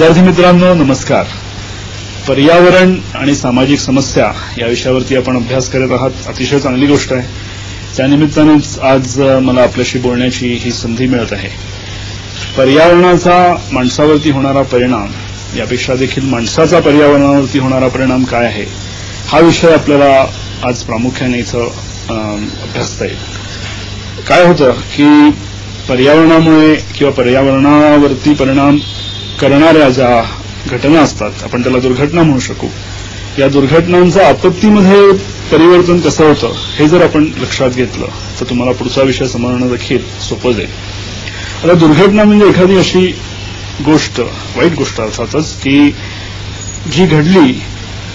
विद्यार्थी मित्रांनो नमस्कार. पर्यावरण आणि सामाजिक समस्या या विषयावरती आपण अभ्यास करत आहात. अतिशय चांगली गोष्ट आहे. त्यानिमित्तानेच आज मला आपल्याशी बोलण्याची ही संधी मिळत आहे. पर्यावरणाचा माणसावरती होणारा परिणाम यापेक्षा देखील माणसाचा पर्यावरणावरती होणारा परिणाम काय आहे हा विषय आपल्याला आज प्रामुख्याने इथं अभ्यासता येईल. काय होतं की पर्यावरणामुळे किंवा पर्यावरणावरती परिणाम करणाऱ्या ज्या घटना असतात आपण त्याला दुर्घटना म्हणू शकू. या दुर्घटनांचं आपत्तीमध्ये परिवर्तन कसं होतं हे जर आपण लक्षात घेतलं तर तुम्हाला पुढचा विषय समजणं देखील सोपं जाईल. आता दुर्घटना म्हणजे एखादी अशी गोष्ट वाईट गोष्ट अर्थातच की जी घडली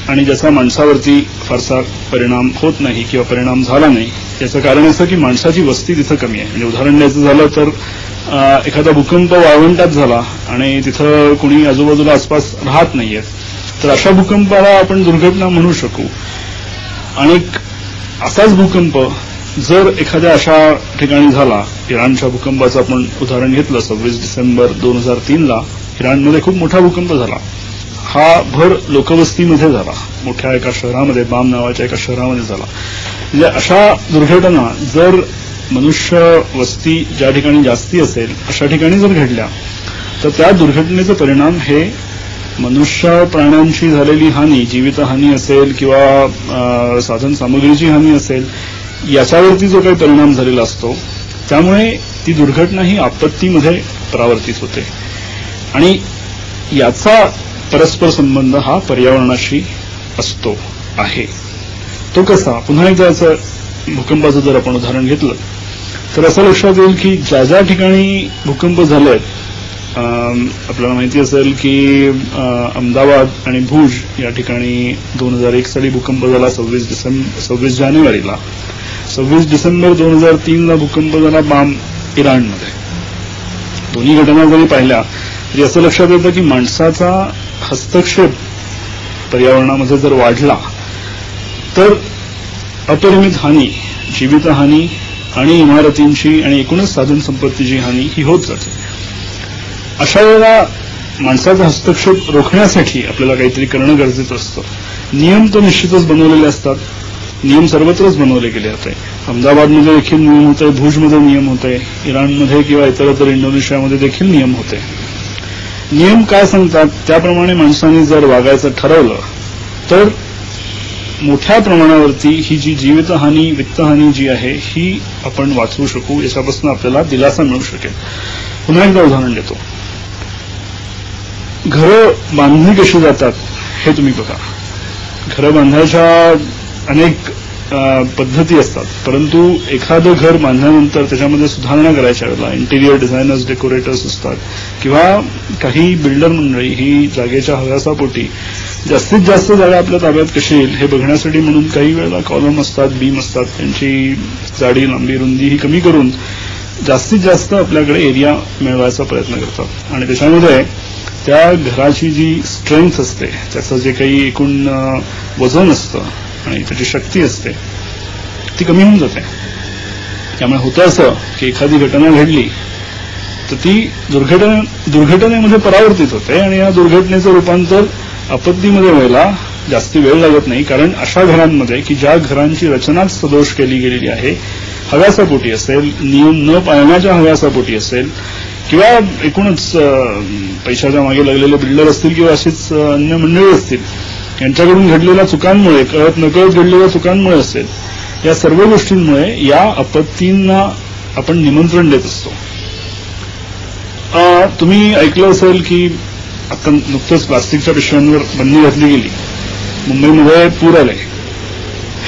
आणि ज्याचा माणसावरती फारसा परिणाम होत नाही किंवा परिणाम झाला नाही याचं कारण असं की माणसाची वस्ती तिथं कमी आहे. म्हणजे उदाहरण द्यायचं झालं तर एखादा भूकंप वाळवंटात झाला आणि तिथं कुणी आजूबाजूला आसपास राहत नाहीयेत तर अशा भूकंपाला आपण दुर्घटना म्हणू शकू. आणि असाच भूकंप जर एखाद्या अशा ठिकाणी झाला इराणच्या भूकंपाचं आपण उदाहरण घेतलं सव्वीस डिसेंबर दोन हजार तीनला इराणमध्ये खूप मोठा भूकंप झाला. हा भर लोकवस्तीमध्ये झाला. मोठ्या एका शहरामध्ये बाम नावाच्या एका शहरामध्ये झाला. म्हणजे अशा दुर्घटना जर मनुष्य वस्ती ज्या ठिकाणी जास्ती असेल अशा ठिकाणी जर घडल्या तर त्या दुर्घटनेचे परिणाम हे मनुष्य प्राण्यांची झालेली हानी जीवितहानी असेल किंवा साधन सामग्रीची हानी असेल याच्यावरती जो काही परिणाम झालेला असतो त्यामुळे ती दुर्घटना ही आपत्तीमध्ये परावर्तित होते. आणि याचा परस्पर संबंध हा पर्यावरणाशी असतो आहे. तो कसा? पुन्हा एकदा याचं भूकंपाचं जर आपण उदाहरण घेतलं तर असं लक्षात येईल की ज्या ज्या ठिकाणी भूकंप झाले आहेत आपल्याला माहिती असेल की अहमदाबाद आणि भुज या ठिकाणी दोन हजार एक साली भूकंप झाला सव्वीस डिसेंबर सव्वीस जानेवारीला. सव्वीस डिसेंबर दोन हजार तीनला भूकंप झाला बाम इराणमध्ये. दोन्ही घटना जरी पाहिल्या तरी असं लक्षात येतं की माणसाचा हस्तक्षेप पर्यावरणामध्ये जर वाढला तर अपरिमित हानी जीवितहानी आणि इमारतींची आणि एकूणच साधन संपत्तीची हानी ही होत जाते. अशा वेळेला माणसाचा हस्तक्षेप रोखण्यासाठी आपल्याला काहीतरी करणं गरजेचं असतं. नियम तर निश्चितच बनवलेले असतात. नियम सर्वत्रच बनवले गेले होते अहमदाबादमध्ये देखील नियम होते भुजमध्ये नियम होते इराणमध्ये किंवा इतरत्र इंडोनेशियामध्ये देखील नियम होते. नियम काय सांगतात? त्याप्रमाणे माणसांनी जर वागायचं ठरवलं तर मोठ्या प्रमाणावरती ही जी जीवितहानी वित्तहानी जी आहे ही आपण वाचवू शकू याच्यापासून आपल्याला दिलासा मिळू शकेल. पुन्हा एकदा उदाहरण देतो. घरं बांधणी कशी जातात हे तुम्ही बघा. घरं बांधायच्या अनेक पद्धती असतात. परंतु एखादं घर बांधल्यानंतर त्याच्यामध्ये सुधारणा करायच्या वेळेला इंटिरियर डिझायनर्स डेकोरेटर्स असतात किंवा काही बिल्डर मंडळी ही जागेच्या हव्यासापोटी जास्तीत जास्त जागा आपल्या ताब्यात कशी येईल हे बघण्यासाठी म्हणून काही वेळेला कॉलम असतात बीम असतात. त्यांची जाडी लांबी रुंदी ही कमी करून जास्तीत जास्त आपल्याकडे एरिया मिळवायचा प्रयत्न करतात. आणि त्याच्यामध्ये त्या घराची जी स्ट्रेंथ असते त्याचं जे काही एकूण वजन असतं आणि त्याची शक्ती असते. ती कमी होऊन जाते. त्यामुळे होतं असं की एखादी घटना घडली तर ती दुर्घटने दुर्घटनेमध्ये परावर्तित होते आणि या दुर्घटनेचं रूपांतर आपत्तीमध्ये व्हायला जास्ती वेळ लागत नाही. कारण अशा घरांमध्ये की ज्या घरांची रचनाच सदोष केली गेलेली आहे हव्यासापोटी असेल नियम न पाळण्याच्या हव्यासापोटी असेल किंवा एकूणच पैशाच्या मागे लागलेले बिल्डर असतील किंवा अशीच अन्य मंडळी असतील यांच्याकडून घडलेल्या चुकांमुळे कळत नकळत घडलेल्या चुकांमुळे असेल या सर्व गोष्टींमुळे या आपत्तींना आपण निमंत्रण देत असतो. तुम्ही ऐकलं असेल की आता नुकतंच प्लास्टिकच्या पिशव्यांवर बंदी घातली गेली. मुंबईमध्ये पूर आले.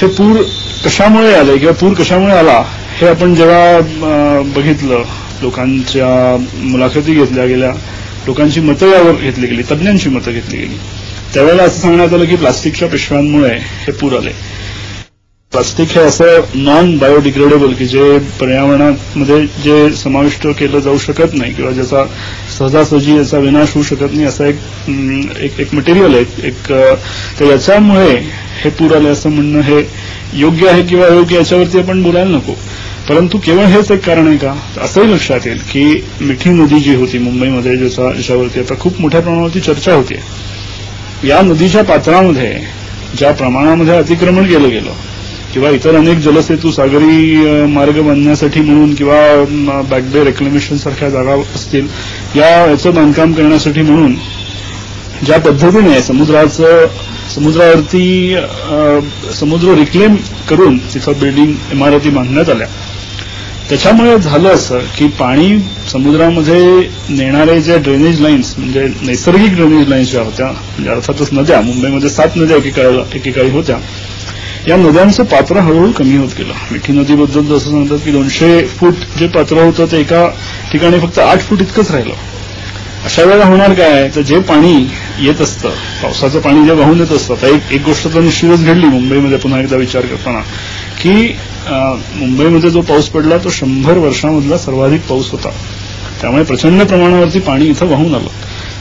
हे पूर कशामुळे आले किंवा पूर कशामुळे आला हे आपण जेव्हा बघितलं लोकांच्या मुलाखती घेतल्या गेल्या लोकांची मतं यावर घेतली गेली तज्ज्ञांची मतं घेतली गेली. त्यावेळेला असं सांगण्यात आलं की प्लास्टिकच्या पिशव्यांमुळे हे पूर आले. प्लास्टिक हे असं नॉन बायोडिग्रेडेबल की जे पर्यावरणामध्ये जे समाविष्ट केलं जाऊ शकत नाही किंवा ज्याचा सहजासहजी याचा विनाश होऊ शकत नाही असा एक एक मटेरियल आहे. एक तर याच्यामुळे हे पूर आले असं म्हणणं हे योग्य आहे किंवा अयोग्य याच्यावरती आपण बोलायला नको. परंतु केवळ हेच एक कारण आहे का? असंही लक्षात येईल की मिठी नदी जी होती मुंबईमध्ये ज्याचा ज्याच्यावरती आता खूप मोठ्या प्रमाणावरती चर्चा होती या नदीच्या पात्रामध्ये ज्या प्रमाणामध्ये अतिक्रमण केलं गेलं किंवा इतर अनेक जलसेतू सागरी मार्ग बांधण्यासाठी म्हणून किंवा बॅकबे रेक्लेमेशन सारख्या जागा असतील या याचं बांधकाम करण्यासाठी म्हणून ज्या पद्धतीने समुद्राचं समुद्रावरती समुद्र रिक्लेम करून तिथं बिल्डिंग इमारती बांधण्यात आल्या. त्याच्यामुळे झालं असं की पाणी समुद्रामध्ये नेणारे जे ड्रेनेज लाईन्स म्हणजे नैसर्गिक ड्रेनेज लाईन्स ज्या होत्या म्हणजे अर्थातच नद्या मुंबईमध्ये सात नद्या एकेकाळी एकेकाळी होत्या या नद्यांचं पात्र हळूहळू कमी होत गेलं. मिठी नदीबद्दल जसं सांगतात की दोनशे फूट जे पात्र होतं ते एका ठिकाणी फक्त आठ फूट इतकंच राहिलं. अशा वेळेला होणार काय? तर जे पाणी येत असतं. पावसाचं पाणी जे वाहून येत असतं एक एक गोष्ट तर निश्चितच घडली मुंबईमध्ये पुन्हा एकदा विचार करताना की मुंबईमध्ये जो पाऊस पडला तो शंभर वर्षामधला सर्वाधिक पाऊस होता. त्यामुळे प्रचंड प्रमाणावरती पाणी इथं वाहून आलं.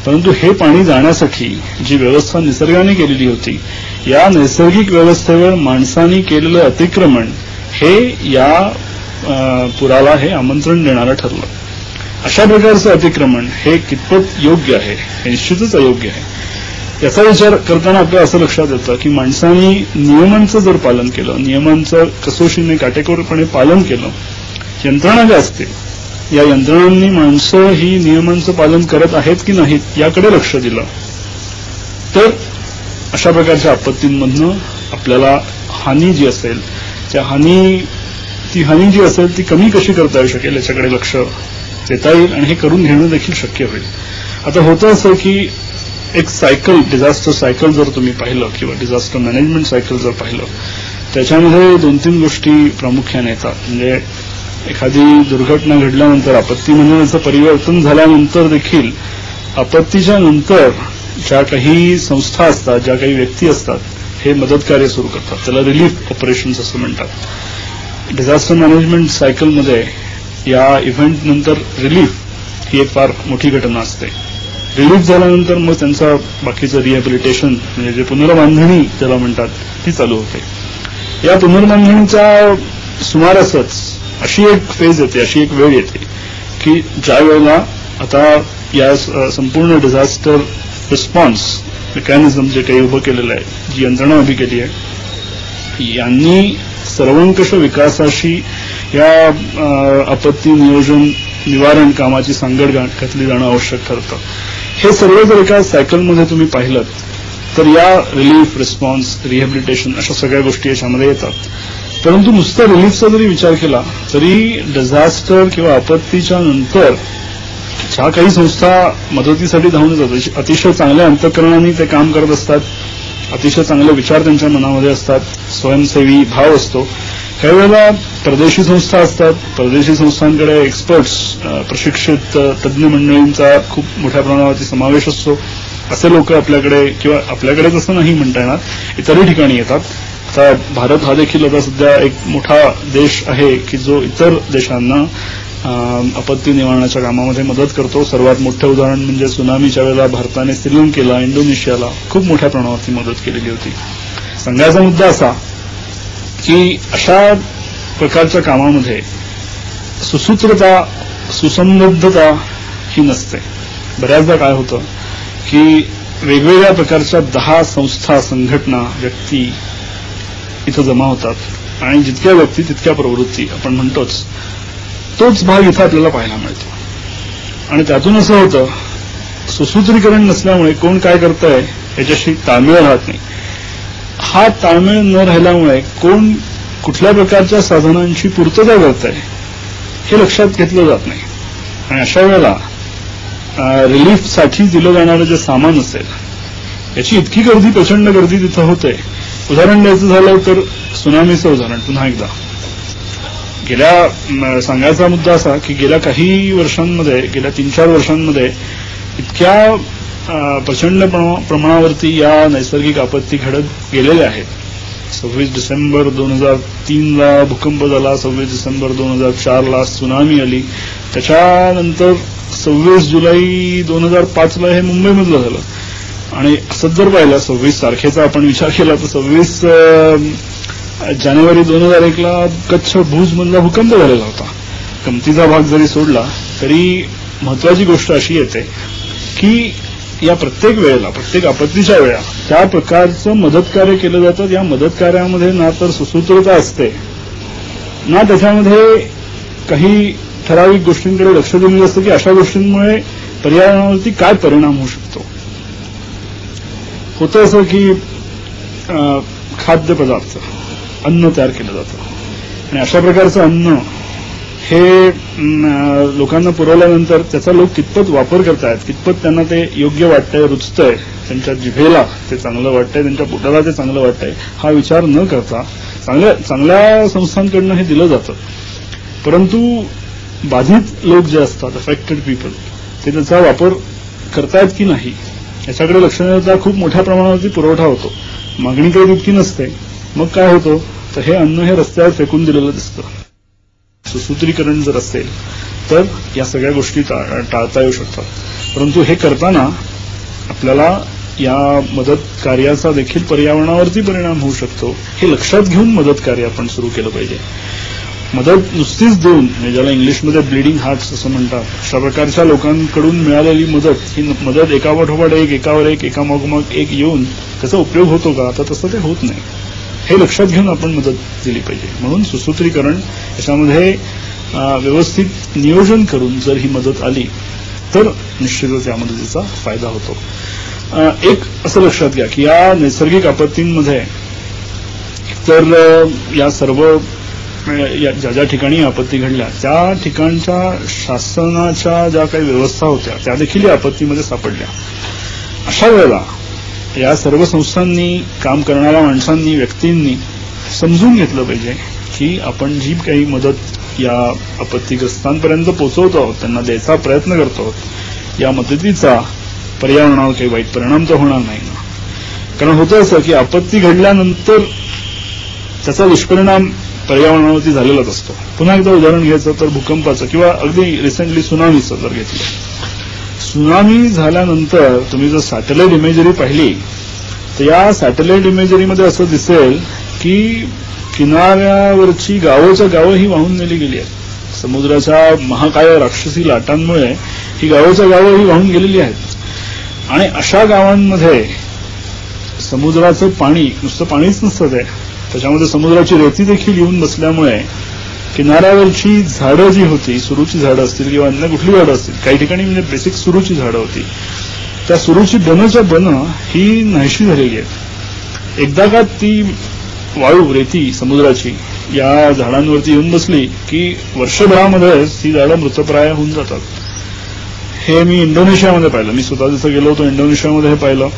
परंतु हे पाणी जाण्यासाठी जी व्यवस्था निसर्गाने केलेली होती या नैसर्गिक व्यवस्थेवर माणसांनी केलेलं अतिक्रमण हे या पुराला हे आमंत्रण देणारं ठरलं. अशा प्रकारचं अतिक्रमण हे कितपत योग्य आहे? हे निश्चितच अयोग्य आहे. याचा विचार करताना आपल्याला असं लक्षात येतं की माणसांनी नियमांचं जर पालन केलं नियमांचं कसोशीने काटेकोरपणे पालन केलं यंत्रणा ज्या असतील या यंत्रणांनी माणसं ही नियमांचं पालन करत आहेत की नाहीत याकडे लक्ष दिलं तर अशा प्रकारच्या आपत्तींमधनं आपल्याला हानी जी असेल त्या हानी ती हानी जी असेल ती कमी कशी करता येऊ शकेल याच्याकडे लक्ष देता येईल आणि हे करून घेणं देखील शक्य होईल. आता होतं असं की एक सायकल डिझास्टर सायकल जर तुम्ही पाहिलं किंवा डिझास्टर मॅनेजमेंट सायकल जर पाहिलं त्याच्यामध्ये दोन तीन गोष्टी प्रामुख्याने येतात. म्हणजे एखादी दुर्घटना घडल्यानंतर आपत्ती म्हणजे परिवर्तन झाल्यानंतर देखील आपत्तीच्या नंतर ज्या काही संस्था असतात ज्या काही व्यक्ती असतात हे मदत कार्य सुरू करतात. त्याला रिलीफ ऑपरेशन्स असं म्हणतात. डिझास्टर मॅनेजमेंट सायकलमध्ये या इव्हेंट नंतर रिलीफ ही एक फार मोठी घटना असते. रिलीफ झाल्यानंतर मग त्यांचा बाकीचं रिहॅबिलिटेशन म्हणजे जे पुनर्बांधणी ज्याला म्हणतात ती चालू होते. या पुनर्बांधणीचा सुमारासच अशी एक फेज येते अशी एक वेळ येते की ज्या वेळेला आता या संपूर्ण डिझास्टर रिस्पॉन्स मेकॅनिझम जे काही उभं केलेलं आहे जी यंत्रणा उभी केली आहे यांनी सर्वंकष विकासाशी या आपत्ती नियोजन निवारण कामाची सांगड घातली जाणं आवश्यक ठरतं. हे सर्व जर एका सायकलमध्ये तुम्ही पाहिलं तर या रिलीफ रिस्पॉन्स रिहॅबिलिटेशन अशा सगळ्या गोष्टी याच्यामध्ये येतात. परंतु नुसतं रिलीफचा जरी विचार केला तरी डिझास्टर किंवा आपत्तीच्या नंतर ज्या काही संस्था मदतीसाठी धावून येतात अतिशय चांगल्या अंतकरणाने ते काम करत असतात अतिशय चांगले विचार त्यांच्या मनामध्ये असतात स्वयंसेवी भाव असतो काही वेळेला परदेशी संस्था असतात. परदेशी संस्थांकडे एक्सपर्ट्स प्रशिक्षित तज्ज्ञ मंडळींचा खूप मोठ्या प्रमाणावरती समावेश असतो. असे लोक आपल्याकडे किंवा आपल्याकडेच असं नाही म्हणता येणार इतरही ठिकाणी येतात. आता भारत हा देखील आता सध्या एक मोठा देश आहे की जो इतर देशांना आपत्ती निवारणाच्या कामामध्ये मदत करतो. सर्वात मोठं उदाहरण म्हणजे सुनामीच्या वेळेला भारताने श्रीलंकेला इंडोनेशियाला खूप मोठ्या प्रमाणावरती मदत केलेली होती. सांगायचा मुद्दा असा की अशा प्रकारच्या कामामध्ये सुसूत्रता सुसंबद्धता ही नसते. बऱ्याचदा काय होतं की वेगवेगळ्या प्रकारच्या दहा संस्था संघटना व्यक्ती इथं जमा होतात आणि जितक्या व्यक्ती तितक्या प्रवृत्ती आपण म्हणतोच तोच भाग इथं आपल्याला पाहायला मिळतो. आणि त्यातून असं होतं सुसूत्रीकरण नसल्यामुळे कोण काय करतंय याच्याशी ताळमेळ राहत नाही. हा ताळमेळ न राहिल्यामुळे कोण कुठल्या प्रकारच्या साधनांची पूर्तता करत आहे हे लक्षात घेतलं जात नाही. आणि अशा वेळेला रिलीफसाठी दिलं जाणारं जे सामान असेल याची इतकी गर्दी प्रचंड गर्दी तिथं होते. उदाहरण द्यायचं झालं तर सुनामीचं उदाहरण पुन्हा एकदा. गेल्या सांगायचा मुद्दा असा की गेल्या काही वर्षांमध्ये गेल्या तीन चार वर्षांमध्ये इतक्या प्रचंड प्रमाणावरती या नैसर्गिक आपत्ती घडत गेलेल्या आहेत. सव्वीस डिसेंबर दोन हजार तीनला भूकंप झाला सव्वीस डिसेंबर दोन हजार चारला सुनामी आली. त्याच्यानंतर सव्वीस जुलै दोन हजार पाचला हे मुंबईमधलं झालं. आणि असंच जर पाहिलं सव्वीस तारखेचा आपण विचार केला तर सव्वीस जानेवारी दोन हजार एकला कच्छ भूज मधला भूकंप झालेला होता. कमतीचा भाग जरी सोडला तरी महत्वाची गोष्ट अशी येते की या प्रत्येक वेळेला प्रत्येक आपत्तीच्या वेळा त्या प्रकारचं मदत कार्य केलं जातं. या मदत कार्यामध्ये ना तर सुसूत्रता असते ना त्याच्यामध्ये काही ठराविक गोष्टींकडे लक्ष दिलेलं असतं की अशा गोष्टींमुळे पर्यावरणावरती काय परिणाम होऊ शकतो. होतं असं की खाद्यपदार्थ अन्न तयार केलं जातं. आणि अशा प्रकारचं अन्न हे लोकांना पुरवल्यानंतर त्याचा लोक कितपत वापर करतायत कितपत त्यांना ते योग्य वाटतंय रुचतंय त्यांच्या जिभेला ते चांगलं वाटतंय त्यांच्या पोटाला ते चांगलं वाटतंय हा विचार न करता चांगल्या चांगल्या संस्थांकडनं हे दिलं जातं. परंतु बाधित लोक जे असतात अफेक्टेड पीपल ते त्याचा वापर करतायत की नाही याच्याकडे लक्ष देता खूप मोठ्या प्रमाणावरती पुरवठा होतो. मागणी काही तितकी नसते. मग काय होतं? तर हे अन्न हे रस्त्यावर फेकून दिलेलं दिसतं. सुसूत्रीकरण जर असेल तर या सगळ्या गोष्टी टाळता येऊ शकतात. परंतु हे करताना आपल्याला या मदत कार्याचा देखील पर्यावरणावरती परिणाम होऊ शकतो हे लक्षात घेऊन मदत कार्य आपण सुरू केलं पाहिजे. मदत नुसतीच देऊन म्हणजे ज्याला इंग्लिशमध्ये ब्लिडिंग हार्ट्स असं म्हणतात अशा प्रकारच्या लोकांकडून मिळालेली मदत ही मदत एकापाठोपाठ एक एकावर एक एकामागोमाग एक येऊन त्याचा उपयोग होतो का? आता तसं ते होत नाही. हे लक्षात घेऊन आपण मदत दिली पाहिजे. म्हणून सुसूत्रीकरण याच्यामध्ये व्यवस्थित नियोजन करून जर ही मदत आली तर निश्चितच या मदतीचा फायदा होतो. एक असं लक्षात घ्या की या नैसर्गिक आपत्तींमध्ये तर या सर्व ज्या ज्या ठिकाणी आपत्ती घडल्या त्या ठिकाणच्या शासनाच्या ज्या काही व्यवस्था होत्या त्या देखील या आपत्तीमध्ये सापडल्या. अशा वेळेला या सर्व संस्थांनी काम करणाऱ्या माणसांनी व्यक्तींनी समजून घेतलं पाहिजे की आपण जी काही मदत या आपत्तीग्रस्तांपर्यंत पोहोचवतो आहोत त्यांना द्यायचा प्रयत्न करतो आहोत या मदतीचा पर्यावरणावर काही वाईट परिणाम तर होणार नाही ना. कारण होतं असं की आपत्ती घडल्यानंतर त्याचा दुष्परिणाम पर्यावरणावरती झालेलाच असतो. पुन्हा एकदा उदाहरण घ्यायचं तर भूकंपाचं किंवा अगदी रिसेंटली सुनामीचं जर घेतलं. सुनामी झाल्यानंतर तुम्ही जर सॅटेलाइट इमेजरी पाहिली तर या सॅटेलाइट इमेजरीमध्ये असं दिसेल की किनाऱ्यावरची गावोच्या गावं ही वाहून नेली गेली आहेत. समुद्राच्या महाकाय राक्षसी लाटांमुळे ही गावोच्या गावं ही वाहून गेलेली आहेत. आणि अशा गावांमध्ये समुद्राचं पाणी नुसतं पाणीच नसतं ते. त्याच्यामध्ये समुद्राची रेती देखील येऊन बसल्यामुळे किनाऱ्यावरची झाडं जी होती सुरूची झाडं असतील किंवा अन्य कुठली झाडं असतील काही ठिकाणी म्हणजे बेसिक सुरूची झाडं होती. त्या सुरूची बनच्या बन ही नाहीशी झालेली आहेत. एकदा का ती वाळू रेती समुद्राची या झाडांवरती येऊन बसली की वर्षभरामध्येच ती झाडं मृतप्राय होऊन जातात. हे मी इंडोनेशियामध्ये पाहिलं. मी स्वतः जसं गेलो होतो इंडोनेशियामध्ये हे पाहिलं.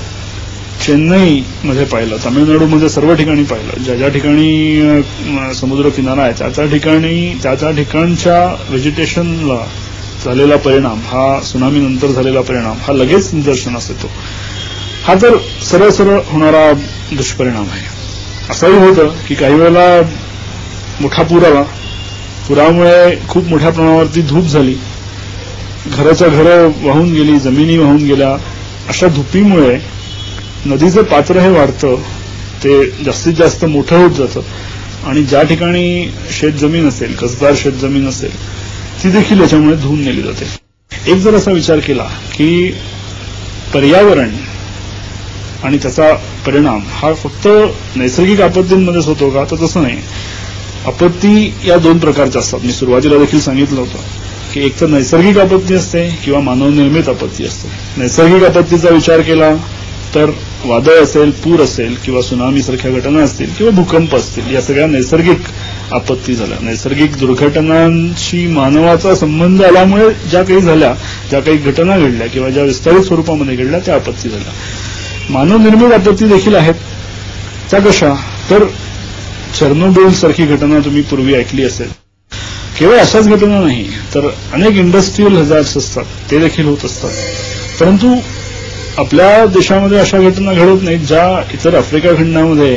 चेन्नईमध्ये पाहिलं तामिळनाडूमध्ये सर्व ठिकाणी पाहिलं. ज्या ज्या ठिकाणी समुद्र किनारा आहे त्या त्या ठिकाणी त्या त्या ठिकाणच्या व्हेजिटेशनला झालेला परिणाम हा सुनामीनंतर झालेला परिणाम हा लगेच निदर्शनास येतो. हा तर सरळ सरळ होणारा दुष्परिणाम आहे. असंही होतं की काही वेळेला मोठा पूर आला पुरामुळे खूप मोठ्या प्रमाणावरती धूप झाली. घराच्या घरं वाहून गेली जमिनी वाहून गेल्या. अशा धुपीमुळे नदीचं पात्र हे वाढतं ते जास्तीत जास्त मोठं होत जातं. आणि ज्या ठिकाणी शेतजमीन असेल कसदार शेतजमीन असेल ती देखील याच्यामुळे धुवून नेली जाते. एक जर असा विचार केला की पर्यावरण आणि त्याचा परिणाम हा फक्त नैसर्गिक आपत्तींमध्येच होतो का? तर तसं नाही. आपत्ती या दोन प्रकारच्या असतात. मी सुरुवातीला देखील सांगितलं होतं की एक तर नैसर्गिक आपत्ती असते किंवा मानवनिर्मित आपत्ती असते. नैसर्गिक आपत्तीचा विचार केला तर वादळ असेल पूर असेल किंवा सुनामीसारख्या घटना असतील किंवा भूकंप असतील या सगळ्या नैसर्गिक आपत्ती झाल्या. नैसर्गिक दुर्घटनांशी मानवाचा संबंध आल्यामुळे ज्या काही झाल्या ज्या काही घटना घडल्या किंवा ज्या विस्तारित स्वरूपामध्ये घडल्या त्या आपत्ती झाल्या. मानवनिर्मित आपत्ती देखील आहेत. त्या कशा? तर चर्नोबिल सारखी घटना तुम्ही पूर्वी ऐकली असेल. केवळ अशाच घटना नाही तर अनेक इंडस्ट्रीयल हजार्स असतात. ते देखील होत असतात. परंतु आपल्या देशामध्ये अशा घटना घडत नाहीत ज्या इतर आफ्रिका खंडामध्ये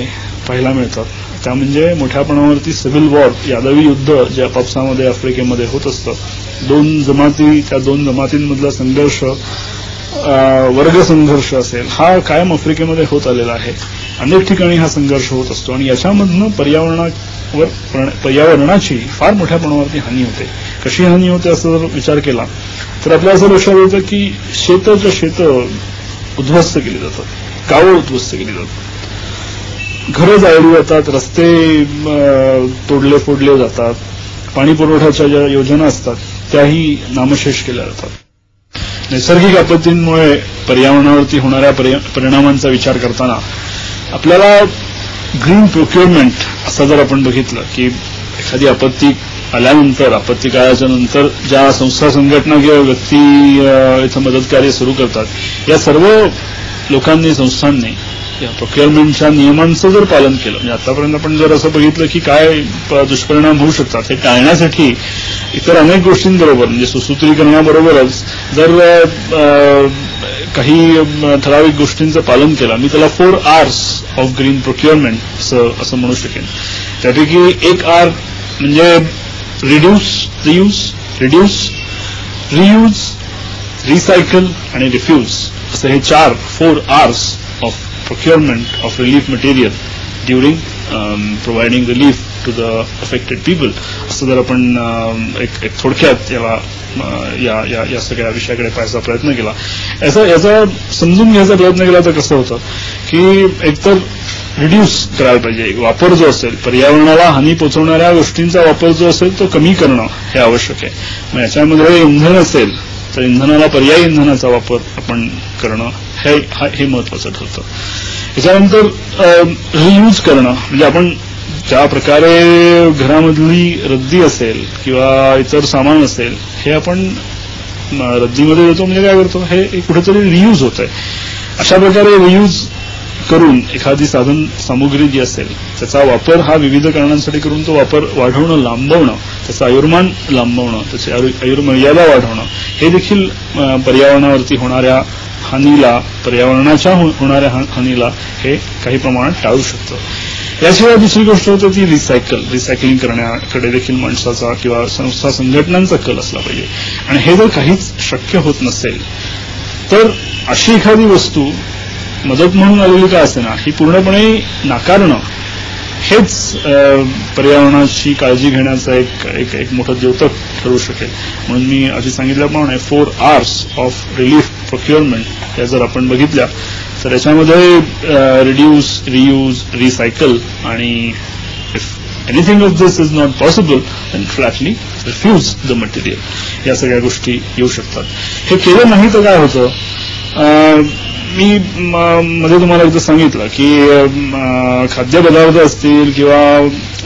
पाहायला मिळतात. त्या म्हणजे मोठ्या प्रमाणावरती सिव्हिल वॉर यादवी युद्ध जे आपापसामध्ये आफ्रिकेमध्ये होत असतं. दोन जमाती त्या दोन जमातींमधला संघर्ष वर्ग संघर्ष असेल हा कायम आफ्रिकेमध्ये होत आलेला आहे. अनेक ठिकाणी हा संघर्ष होत असतो आणि याच्यामधनं पर्यावरणावर पर्यावरणाची फार मोठ्या प्रमाणावरती हानी होते. कशी हानी होते असं जर विचार केला तर आपल्या असं लक्षात येतं की शेतचं शेतं उद्ध्वस्त केली जातात. गावं उद्ध्वस्त केली जातात. घरं जाळली जातात रस्ते तोडले फोडले जातात. पाणी पुरवठ्याच्या ज्या योजना असतात त्याही नामशेष केल्या जातात. नैसर्गिक आपत्तींमुळे पर्यावरणावरती होणाऱ्या परिणामांचा विचार करताना आपल्याला ग्रीन प्रोक्युअरमेंट असं जर आपण बघितलं की एखादी आपत्ती आल्यानंतर आपत्ती काळाच्या नंतर ज्या संस्था संघटना किंवा व्यक्ती इथं मदत कार्य सुरू करतात या सर्व लोकांनी संस्थांनी या प्रोक्युअरमेंटच्या नियमांचं जर पालन केलं म्हणजे आतापर्यंत आपण जर असं बघितलं की काय दुष्परिणाम होऊ शकतात हे टाळण्यासाठी इतर अनेक गोष्टींबरोबर म्हणजे सुसूत्रीकरणाबरोबरच जर काही ठराविक गोष्टींचं पालन केलं मी त्याला four R's of green procurement असं म्हणू शकेन. त्यापैकी एक आर म्हणजे reduce reuse reduce reuse recycle आणि रिफ्यूज असं हे चार four R's of procurement of relief material during providing relief to the affected people असं जर आपण um, एक थोडक्यात याला या या या सगळ्या विषयाकडे पाहायचा प्रयत्न केला. याचा याचा समजून घ्यायचा प्रयत्न केला तर कसं होतं की एकतर रिड्यूस करायला पाहिजे. वापर जो असेल पर्यावरणाला हानी पोहोचवणाऱ्या गोष्टींचा वापर जो असेल तो कमी करणं हे आवश्यक आहे. मग याच्यामध्ये इंधन असेल तर इंधनाला पर्यायी इंधनाचा वापर आपण करणं हे हे महत्वाचं ठरतं. याच्यानंतर रियूज करणं. म्हणजे आपण ज्या प्रकारे घरामधली रद्दी असेल किंवा इतर सामान असेल हे आपण रद्दीमध्ये देतो म्हणजे काय करतो? हे कुठेतरी रियूज होत आहे अशा प्रकारे रियूज करून एखादी साधन सामुग्री जी असेल त्याचा वापर हा विविध कारणांसाठी करून तो वापर वाढवणं लांबवणं त्याचं आयुर्मान लांबवणं त्याची आयुर्मर्यादा वाढवणं हे देखील पर्यावरणावरती होणाऱ्या हानीला पर्यावरणाच्या हो-, होणाऱ्या हानीला हे काही प्रमाणात टाळू शकतं. याशिवाय दुसरी गोष्ट होते ती रिसायकल रिसायकलिंग करण्याकडे देखील माणसाचा किंवा संस्था संघटनांचा कल असला पाहिजे. आणि हे जर काहीच शक्य होत नसेल तर अशी एखादी वस्तू मदत म्हणून आलेली का असेना ही पूर्णपणे नाकारणं. हेच पर्यावरणाची काळजी घेण्याचं एक एक एक मोठं द्योतक ठरू शकेल. म्हणून मी आधी सांगितल्याप्रमाणे four R's of relief procurement या जर आपण बघितल्या तर याच्यामध्ये रिड्यूस रियूज रिसायकल आणि if anything of this is not possible and flatly refuse the material या सगळ्या गोष्टी येऊ शकतात. हे केलं नाही तर काय होतं? मी मध्ये तुम्हाला एकदा सांगितलं की खाद्यपदार्थ असतील किंवा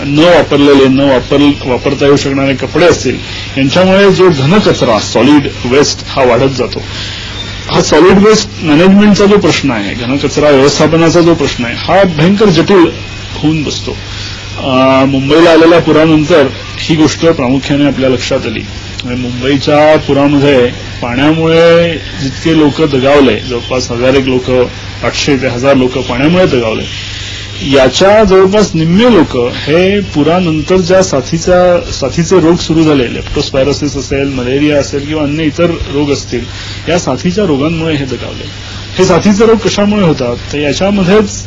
न वापरलेले न वापर वापरता येऊ शकणारे कपडे असतील यांच्यामुळे जो घनकचरा सॉलिड वेस्ट हा वाढत जातो. हा सॉलिड वेस्ट मॅनेजमेंटचा जो प्रश्न आहे घनकचरा व्यवस्थापनाचा जो प्रश्न आहे हा भयंकर जटिल होऊन बसतो. मुंबईला आलेल्या पुरानंतर ही गोष्ट प्रामुख्याने आपल्या लक्षात आली. मुंबईच्या पुरामध्ये पाण्यामुळे जितके लोक दगावले जवळपास हजार एक लोक आठशे ते हजार लोक पाण्यामुळे दगावले याच्या जवळपास निम्मे लोक हे पुरानंतर ज्या साथीचा साथीचे रोग सुरू झाले लेप्टोस्पायरोसिस असेल मलेरिया असेल किंवा अन्य इतर रोग असतील या साथीच्या रोगांमुळे हे दगावले. हे साथीचे रोग कशामुळे होतात? तर याच्यामध्येच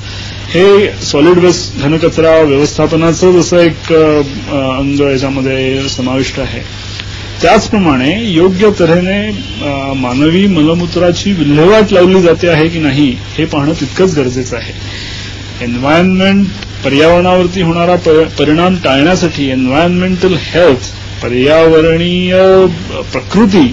हे सॉलिड वेस्ट घनकचरा व्यवस्थापनाचं जसं एक अंग याच्यामध्ये समाविष्ट आहे. त्याचप्रमाणे योग्य तऱ्हेने मानवी मलमूत्राची विल्हेवाट लावली जाते आहे की नाही हे पाहणं तितकंच गरजेचं आहे. एन्व्हायरमेंट पर्यावरणावरती होणारा परिणाम टाळण्यासाठी एन्व्हायरमेंटल हेल्थ पर्यावरणीय प्रकृती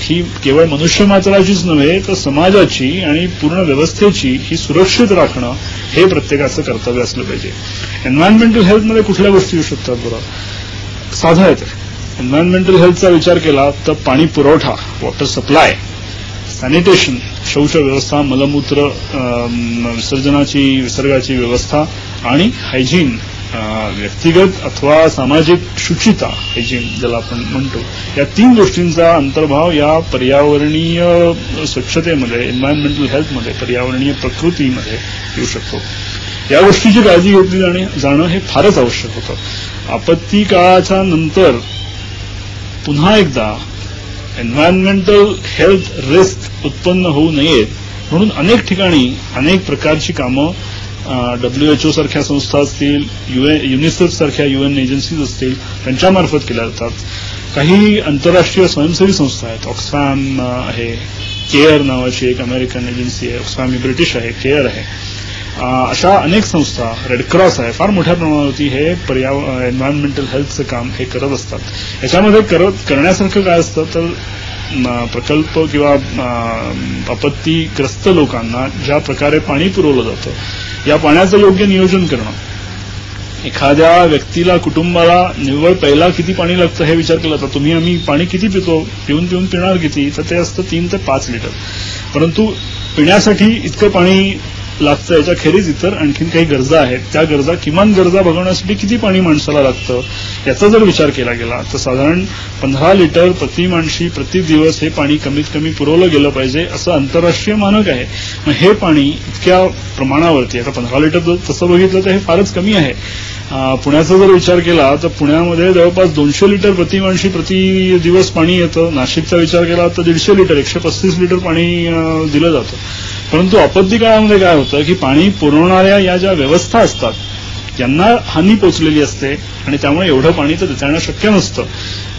ही केवळ मनुष्य मात्राचीच नव्हे तर समाजाची आणि पूर्ण व्यवस्थेची ही सुरक्षित राखणं हे प्रत्येकाचं कर्तव्य असलं पाहिजे. एन्व्हायरमेंटल हेल्थमध्ये कुठल्या गोष्टी येऊ शकतात बरं? साधा आहेत एन्व्हायरमेंटल हेल्थचा विचार केला तर पाणी पुरवठा वॉटर सप्लाय सॅनिटेशन शौच व्यवस्था मलमूत्र विसर्जनाची विसर्गाची व्यवस्था आणि हायजीन व्यक्तिगत अथवा सामाजिक शुचिता हायजीन ज्याला आपण म्हणतो. या तीन गोष्टींचा अंतर्भाव या पर्यावरणीय स्वच्छतेमध्ये एन्व्हायरमेंटल हेल्थमध्ये पर्यावरणीय प्रकृतीमध्ये येऊ शकतो. या गोष्टीची काळजी घेतली जाणं हे फारच आवश्यक होतं. आपत्ती काळाच्या नंतर पुन्हा एकदा एन्व्हायरमेंटल हेल्थ रिस्क उत्पन्न होऊ नयेत म्हणून अनेक ठिकाणी अनेक प्रकारची कामं डब्ल्यूएचओ सारख्या संस्था असतील युनिसेफ सारख्या युएन एजन्सीज असतील त्यांच्यामार्फत केल्या जातात. काही आंतरराष्ट्रीय स्वयंसेवी संस्था आहेत. ऑक्सफॅम आहे. केअर नावाची एक अमेरिकन एजन्सी आहे. ऑक्सफॅम ही ब्रिटिश आहे. केअर आहे. अशा अनेक संस्था रेडक्रॉस आहे फार मोठ्या प्रमाणावरती हे पर्यावरण एन्व्हायरमेंटल हेल्थचं काम हे करत असतात. याच्यामध्ये करत करण्यासारखं काय असतं? तर प्रकल्प किंवा आपत्तीग्रस्त लोकांना ज्या प्रकारे पाणी पुरवलं जातं या पाण्याचं योग्य नियोजन करणं. एखाद्या व्यक्तीला कुटुंबाला निव्वळ पहिला किती पाणी लागतं हे विचार केला तर तुम्ही आम्ही पाणी किती पितो? पिऊन पिऊन पिणार किती? तर ते असतं तीन ते पाच लिटर. परंतु पिण्यासाठी इतकं पाणी लागतं याच्याखेरीज इतर आणखीन काही गरजा आहेत. त्या गरजा किमान गरजा बघण्यासाठी किती पाणी माणसाला लागतं याचा जर विचार केला गेला तर साधारण पंधरा लिटर प्रति माणशी प्रति दिवस हे पाणी कमीत कमी पुरवलं गेलं पाहिजे असं आंतरराष्ट्रीय मानक आहे. मग हे पाणी इतक्या प्रमाणावरती आता पंधरा लिटर तसं बघितलं तर हे फारच कमी आहे. पुण्याचा जर विचार केला तर पुण्यामध्ये जवळपास दोनशे लिटर प्रति माणशी प्रति दिवस पाणी येतं. नाशिकचा विचार केला तर दीडशे लिटर एकशे पस्तीस लिटर पाणी दिलं जातं. परंतु आपत्ती काळामध्ये काय होतं की पाणी पुरवणाऱ्या या ज्या व्यवस्था असतात त्यांना हानी पोचलेली असते आणि त्यामुळे एवढं पाणी तर देता शक्य नसतं.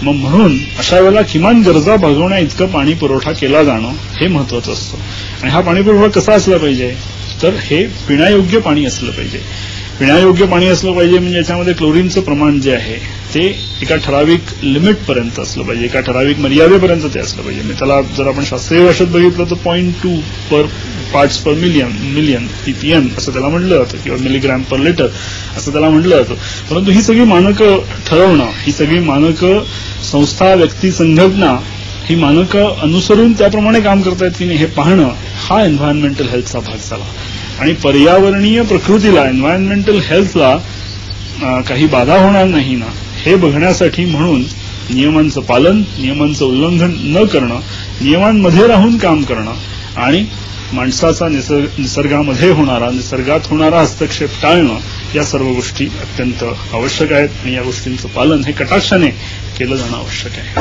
मग म्हणून अशा वेळेला किमान गरजा भागवण्या इतकं पाणी पुरवठा केला जाणं हे महत्वाचं असतं. आणि हा पाणी पुरवठा कसा असला पाहिजे? तर हे पिण्यायोग्य पाणी असलं पाहिजे. पिण्यायोग्य पाणी असलं पाहिजे म्हणजे याच्यामध्ये क्लोरीनचं प्रमाण जे आहे ते एका ठराविक लिमिटपर्यंत असलं पाहिजे. एका ठराविक मर्यादेपर्यंत ते असलं पाहिजे. म्हणजे त्याला जर आपण शास्त्रीय भाषेत बघितलं तर point two per parts per million million PPM असं त्याला म्हटलं जातं किंवा मिलीग्रॅम पर लिटर असं त्याला म्हटलं जातं. परंतु ही सगळी मानकं ठरवणं ही सगळी मानकं संस्था व्यक्ती संघटना ही मानकं अनुसरून त्याप्रमाणे काम करतायत की नाही हे पाहणं हा एन्व्हायरमेंटल हेल्थचा भाग झाला. आणि पर्यावरणीय प्रकृतीला एन्व्हायरमेंटल हेल्थला काही बाधा होणार नाही ना हे बघण्यासाठी म्हणून नियमांचं पालन नियमांचं उल्लंघन न करणं नियमांमध्ये राहून काम करणं आणि माणसाचा निसर्गामध्ये होणारा निसर्गात होणारा हस्तक्षेप टाळणं या सर्व गोष्टी अत्यंत आवश्यक आहेत आणि या गोष्टींचं पालन हे कटाक्षाने केलं जाणं आवश्यक आहे.